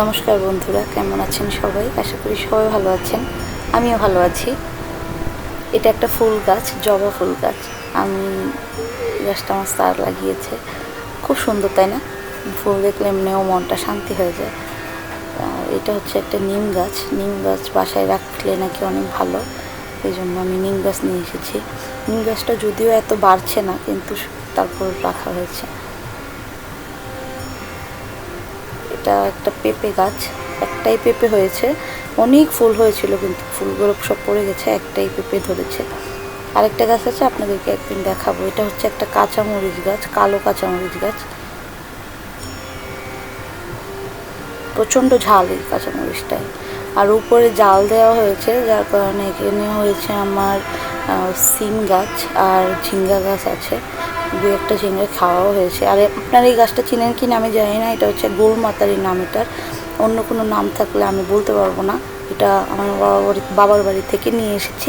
নমস্কার বন্ধুরা, কেমন আছেন সবাই? আশা করি সবাই ভালো আছেন। আমিও ভালো আছি। এটা একটা ফুল গাছ, জবা ফুল গাছ। আমি গাছটা আমার স্টার লাগিয়েছে। খুব সুন্দর, তাই না? ফুল দেখলে এমনিও মনটা শান্তি হয়ে যায়। এটা হচ্ছে একটা নিম গাছ। নিম গাছ বাসায় রাখলে নাকি অনেক ভালো। এই জন্য আমি নিম গাছ নিয়ে এসেছি। নিম গাছটা যদিও এত বাড়ছে না, কিন্তু তারপর রাখা হয়েছে। এটা একটা পেঁপে গাছ, একটাই পেঁপে হয়েছে। অনেক ফুল হয়েছিল কিন্তু ফুলগুলো সব পড়ে গেছে, একটাই পেঁপে ধরেছে। আরেকটা গাছ আছে, আপনাদেরকে একদিন দেখাবো। এটা হচ্ছে একটা কাঁচামরিচ গাছ, কালো কাঁচামরিচ গাছ। প্রচণ্ড ঝাল এই কাঁচামরিচটায়। আর উপরে জাল দেওয়া হয়েছে, যার কারণে এখানে হয়েছে আমার সিম গাছ আর ঝিঙ্গা গাছ আছে। দু একটা ঝিঙ্গা খাওয়াও হয়েছে। আর আপনার এই গাছটা চিনেন কি না আমি জানি না, এটা হচ্ছে গোলমাতারি নাম এটার। অন্য কোনো নাম থাকলে আমি বলতে পারব না। এটা আমার বাবার বাড়ি বাবার বাড়ি থেকে নিয়ে এসেছি।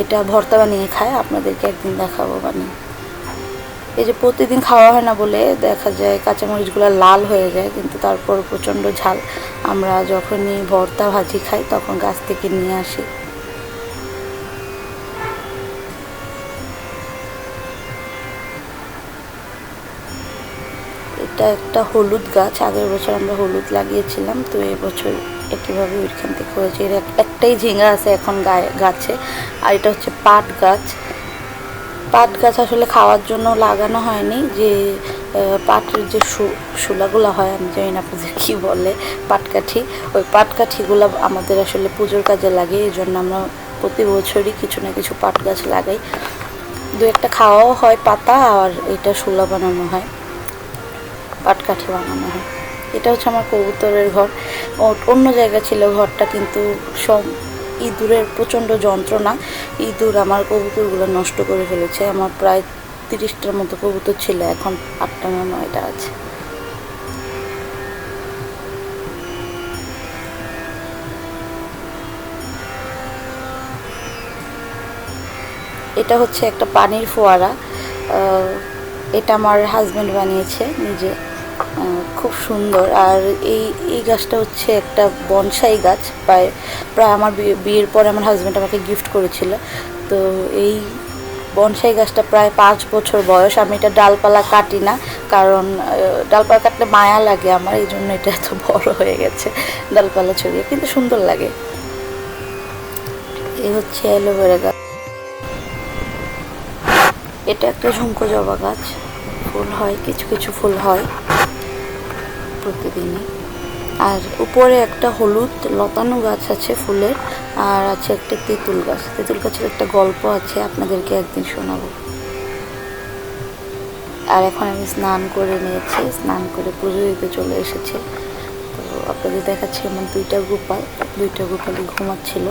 এটা ভর্তা বানিয়ে খায়। আপনাদেরকে একদিন দেখাবো বানিয়ে। এই যে প্রতিদিন খাওয়া হয় না বলে দেখা যায় কাঁচামরিচগুলো লাল হয়ে যায়, কিন্তু তারপর প্রচণ্ড ঝাল। আমরা যখনই ভর্তা ভাজি খাই, তখন গাছ থেকে নিয়ে আসি। এটা একটা হলুদ গাছ। আগের বছর আমরা হলুদ লাগিয়েছিলাম, তো এবছর একইভাবে ওইখান থেকে হয়েছে। এর একটাই ঝিঙ্গা আছে এখন গায়ে গাছে, আর এটা হচ্ছে পাট গাছ। পাট গাছ আসলে খাওয়ার জন্য লাগানো হয়নি, যে পাটের যে শুলাগুলো হয়, আমি জানি না আপনাদের কী বলে পাটকাঠি। ওই পাটকাঠিগুলো আমাদের আসলে পুজোর কাজে লাগে এই জন্য আমরা প্রতি বছরই কিছু না কিছু পাট গাছ লাগাই। দু একটা খাওয়াও হয় পাতা, আর এটা শুলা বানানো হয়। পাটকাঠি বানানো হয়। এটা হচ্ছে আমার কবুতরের ঘর। অন্য জায়গা ছিল ঘরটা কিন্তু সব ইঁদুরের প্রচণ্ড যন্ত্রণা। ইঁদুর আমার কবুতরগুলো নষ্ট করে ফেলেছে। আমার প্রায় তিরিশটার মতো কবুতর ছিল, এখন আটটা না নয়টা আছে। এটা হচ্ছে একটা পানির ফোয়ারা। এটা আমার হাজব্যান্ড বানিয়েছে নিজে। খুব সুন্দর। আর এই এই গাছটা হচ্ছে একটা বনসাই গাছ। প্রায় প্রায় আমার বিয়ে- বিয়ের পরে আমার হাজব্যান্ড আমাকে গিফট করেছিল। তো এই বনসাই গাছটা প্রায় পাঁচ বছর বয়স। আমি এটা ডালপালা কাটি না, কারণ ডালপালা কাটলে মায়া লাগে আমার, এই জন্য এটা এত বড় হয়ে গেছে ডালপালা ছড়িয়ে। কিন্তু সুন্দর লাগে। এই হচ্ছে অ্যালোভেরা গাছ। এটা একটা ঝুমকো জবা গাছ। ফুল হয়, কিছু কিছু ফুল হয়। প্রতিদিনই। আর উপরে একটা হলুদ লতানো গাছ আছে ফুলের, আর আছে একটা তেঁতুল গাছ। তেঁতুল গাছের একটা গল্প আছে, আপনাদেরকে একদিন শোনাবো। আর এখন আমি স্নান করে নিয়েছি, স্নান করে পুজো দিতে চলে এসেছি। তো আপনাদের দেখাচ্ছি আমার দুইটা গোপাল, দুইটা গোপালই ঘুমাচ্ছিল।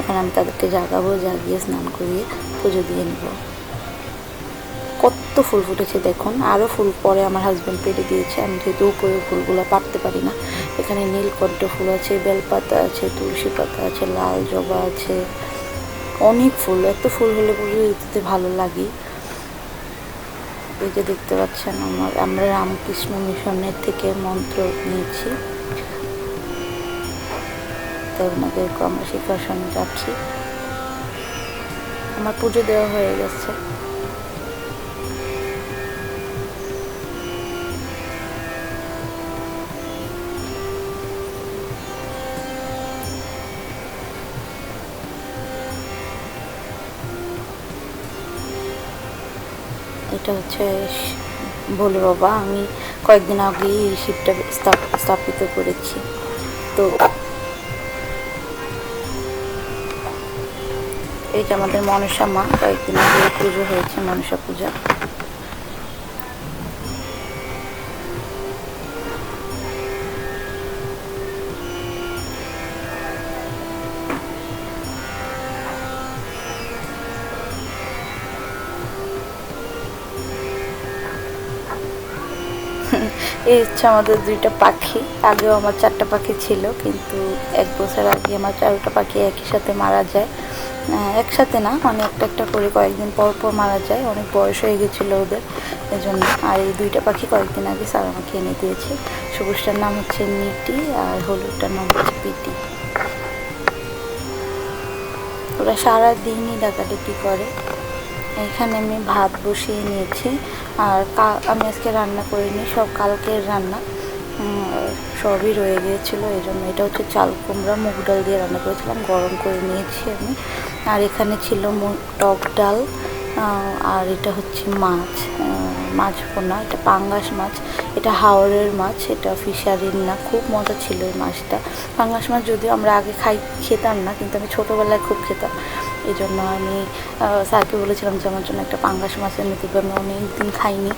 এখন আমি তাদেরকে জাগাবো, জাগিয়ে স্নান করিয়ে পুজো দিয়ে নেব। কত ফুল ফুটেছে দেখুন। আরও ফুল পরে আমার হাজব্যান্ড পেটে দিয়েছে। আমি যেহেতু উপরে ফুলগুলো পারতে পারি না। এখানে নীলকণ্ঠ ফুল আছে, বেলপাতা আছে, তুলসী পাতা আছে, লাল জবা আছে। অনেক ফুল। এত ফুল হলে পুজো ভালো লাগে। এই যে দেখতে পাচ্ছেন আমার, আমরা রামকৃষ্ণ মিশনের থেকে মন্ত্র নিয়েছি। তো ওনাদেরকে আমরা শিক্ষাসনে যাচ্ছি। আমার পুজো দেওয়া হয়ে গেছে। এটা হচ্ছে বলে বাবা, আমি কয়েকদিন আগেই এই স্থাপ- স্থাপিত করেছি। তো এই যে আমাদের মনসা মা, কয়েকদিন আগে পুজো হয়েছে মনসা পূজা। এই হচ্ছে আমাদের দুইটা পাখি। আগেও আমার চারটা পাখি ছিল, কিন্তু এক বছর আগে আমার চারটা পাখি একই সাথে মারা যায়। একসাথে না মানে একটা একটা করে কয়েকদিন পর পর মারা যায়। অনেক বয়স হয়ে গেছিল ওদের এই জন্য আর এই দুইটা পাখি কয়েকদিন আগে স্যার আমাকে এনে দিয়েছে। সবুজটার নাম হচ্ছে নিটি আর হলুদটার নাম হচ্ছে পিটি। ওরা সারাদিনই ডাকাডাকি করে। এখানে আমি ভাত বসিয়ে নিয়েছি। আর আমি আজকে রান্না করিনি, সব কালকের রান্না। সবই রয়ে গিয়েছিল, এই জন্য এটা হচ্ছে চাল কুমড়া, মুগ ডাল দিয়ে রান্না করেছিলাম, গরম করে নিয়েছি আমি। আর এখানে ছিল টক ডাল আর এটা হচ্ছে মাছ মাছ পোনা এটা পাঙ্গাস মাছ, এটা হাওড়ের মাছ, এটা ফিশারির না, খুব মজা ছিল এই মাছটা। পাঙ্গাস মাছ যদিও আমরা আগে খাই, খেতাম না, কিন্তু আমি ছোটোবেলায় খুব খেতাম। এই জন্য আমি স্যারকে বলেছিলাম যে আমার জন্য একটা পাঙ্গাস মাছ এনে দেবে। আমি অনেক দিন খাইনি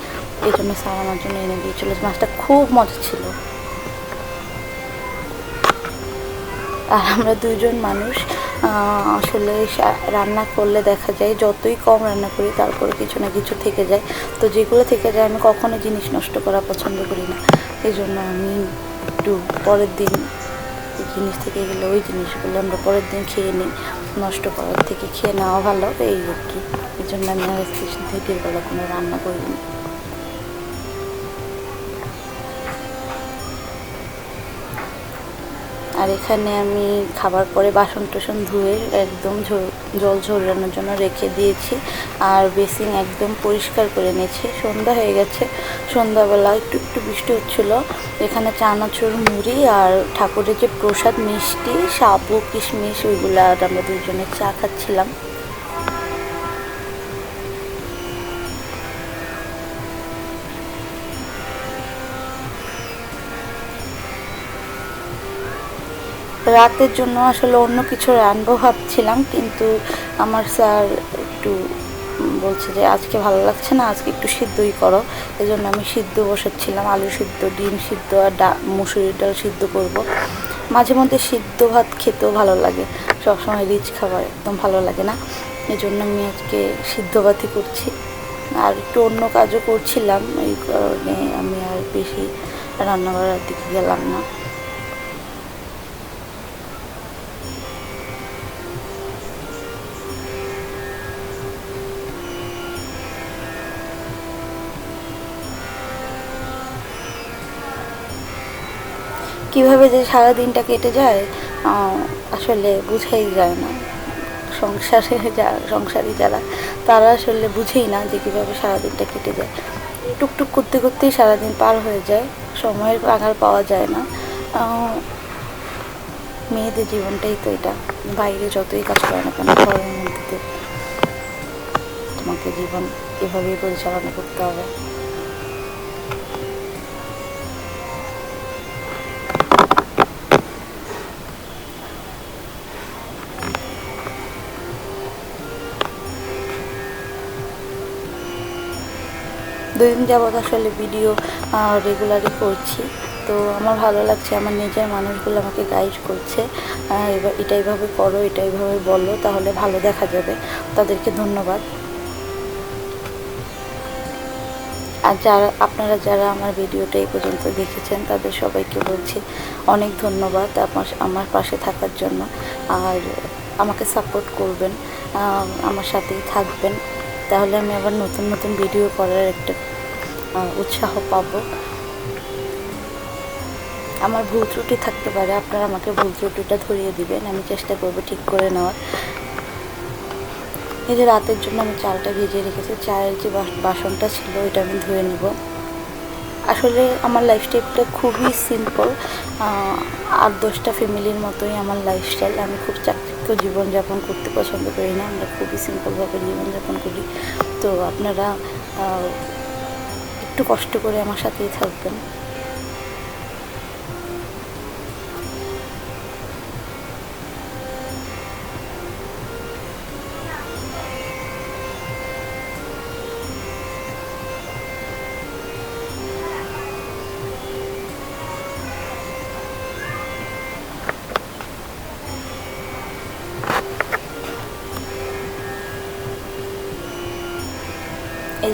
এই জন্য স্যার আমার জন্য এনে দিয়েছিল মাছটা খুব মজা ছিল। আর আমরা দুইজন মানুষ আসলে রান্না করলে দেখা যায় যতই কম রান্না করি, তারপরে কিছু না কিছু থেকে যায়। তো যেগুলো থেকে যায়, আমি কখনো জিনিস নষ্ট করা পছন্দ করি না। এই জন্য আমি একটু পরের দিন জিনিস থেকে গেলে ওই জিনিসগুলো আমরা পরের দিন খেয়ে নিই। নষ্ট করার থেকে খেয়ে নেওয়া ভালো, এই আর কি। এই জন্য আমি আর স্টেশন থেকে বেলা কোনো রান্না করিনি। আর এখানে আমি খাবার পরে বাসন টুসন ধুয়ে একদম জল ঝরানোর জন্য রেখে দিয়েছি। আর বেসিন একদম পরিষ্কার করে নিয়েছি। সন্ধ্যা হয়ে গেছে। সন্ধ্যাবেলা একটু একটু বৃষ্টি হচ্ছিল। এখানে চানাচুর, মুড়ি আর ঠাকুরের যে প্রসাদ মিষ্টি সাবু কিশমিশ, ওইগুলো আমরা দুজনে চা খাচ্ছিলাম। রাতের জন্য আসলে অন্য কিছু রানবো ভাবছিলাম, কিন্তু আমার স্যার একটু বলছে যে, আজকে ভালো লাগছে না, আজকে একটু সিদ্ধই করো। এই জন্য আমি সিদ্ধ বসাচ্ছিলাম, আলু সিদ্ধ, ডিম সিদ্ধ আর ডা, মুসুরির ডাল সিদ্ধ করব। মাঝে মধ্যে সিদ্ধ ভাত খেতেও ভালো লাগে, সবসময় রিচ খাবার একদম ভালো লাগে না। এই জন্য আমি আজকে সিদ্ধ ভাতই করছি। আর একটু অন্য কাজও করছিলাম, এই কারণে আমি আর বেশি রান্না করার দিকে গেলাম না। কীভাবে যে সারা দিনটা কেটে যায় আসলে বুঝাই যায় না। সংসারে যা, সংসারী যারা, তারা আসলে বুঝেই না যে কীভাবে সারা দিনটা কেটে যায়। টুকটুক করতে করতেই সারাদিন পার হয়ে যায়, সময়ের আঘার পাওয়া যায় না। মেয়েদের জীবনটাই তো এটা, বাইরে যতই কাজ করে না কেন, ঘরের মধ্যে তোমাকে জীবন এভাবেই পরিচালনা করতে হবে। দুই দিন আসলে ভিডিও রেগুলারই করছি। তো আমার ভালো লাগছে, আমার নিজের মানুষগুলো আমাকে গাইড করছে। এবার এটা এইভাবে করো, এটা এইভাবে বলো, তাহলে ভালো দেখা যাবে। তাদেরকে ধন্যবাদ। আর যারা, আপনারা যারা আমার ভিডিওটা এই পর্যন্ত দেখেছেন, তাদের সবাইকে বলছি অনেক ধন্যবাদ আমার আমার পাশে থাকার জন্য। আর আমাকে সাপোর্ট করবেন আমার সাথেই থাকবেন। তাহলে আমি আবার নতুন নতুন ভিডিও করার একটা উৎসাহ পাব। আমার ভুল ত্রুটি থাকতে পারে, আপনারা আমাকে ভুল ত্রুটিটা ধরিয়ে দিবেন, আমি চেষ্টা করব ঠিক করে নেওয়ার। এই যে রাতের জন্য আমি চালটা ভিজিয়ে রেখেছি, চায়ের যে বাস- বাসনটা ছিল ওইটা আমি ধুয়ে নেব। আসলে আমার লাইফস্টাইলটা খুবই সিম্পল আর দশটা ফ্যামিলির মতোই আমার লাইফস্টাইল আমি খুব চাকচিক্য জীবনযাপন করতে পছন্দ করি না, আমরা খুবই সিম্পলভাবে জীবনযাপন করি। তো আপনারা একটু কষ্ট করে আমার সাথেই থাকবেন।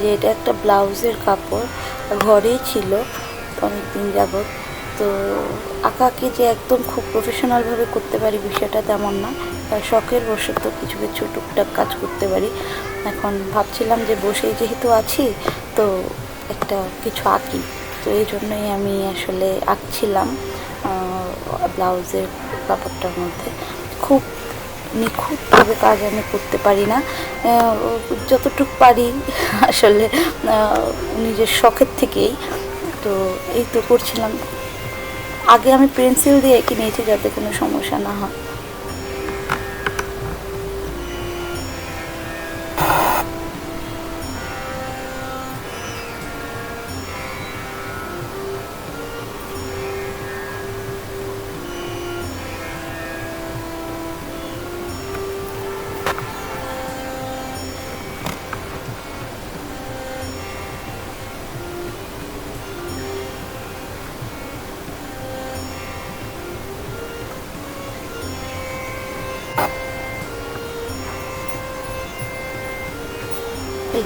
যে এটা একটা ব্লাউজের কাপড়, ঘরেই ছিল অনেক দিন যাবৎ। তো আঁকাকে যে একদম খুব প্রফেশনালভাবে করতে পারি বিষয়টা তেমন না। শখের বশত কিছু কিছু টুকটাক কাজ করতে পারি। এখন ভাবছিলাম যে বসেই যেহেতু আছি, তো একটা কিছু আঁকি। তো এই জন্যই আমি আসলে আঁকছিলাম ব্লাউজের কাপড়টার মধ্যে। খুব নিখুঁতভাবে কাজ আমি করতে পারি না। যতটুকু পারি, আসলে নিজের শখের থেকেই। তো এই তো করছিলাম। আগে আমি পেন্সিল দিয়ে এঁকে নিয়েছি যাতে কোনো সমস্যা না হয়।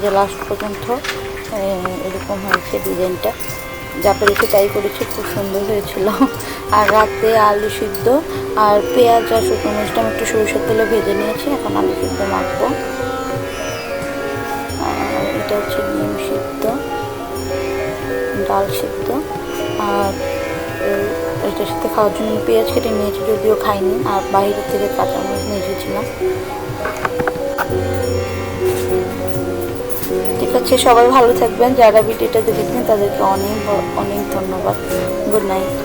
যে লাস্ট পর্যন্ত এরকম হয়েছে ডিজাইনটা যা পেরেছি তাই করেছি, খুব সুন্দর হয়েছিল। আর রাতে আলু সিদ্ধ আর পেঁয়াজ আর শুকনো মরিচটা আমি একটু সরষের তেলে ভেজে নিয়েছি, এখন আলু সিদ্ধ মাখবো। আর এটা হচ্ছে ডিম সিদ্ধ, ডাল সিদ্ধ। আর এটার সাথে খাওয়ার জন্য পেঁয়াজ কেটে নিয়েছি, যদিও খাইনি, আর বাইরে থেকে কাঁচামরিচ নিয়ে এসেছিলাম। আছে সবাই ভালো থাকবেন। যারা ভিডিওটা দেখেছেন তাদেরকে অনেক অনেক ধন্যবাদ। Good night.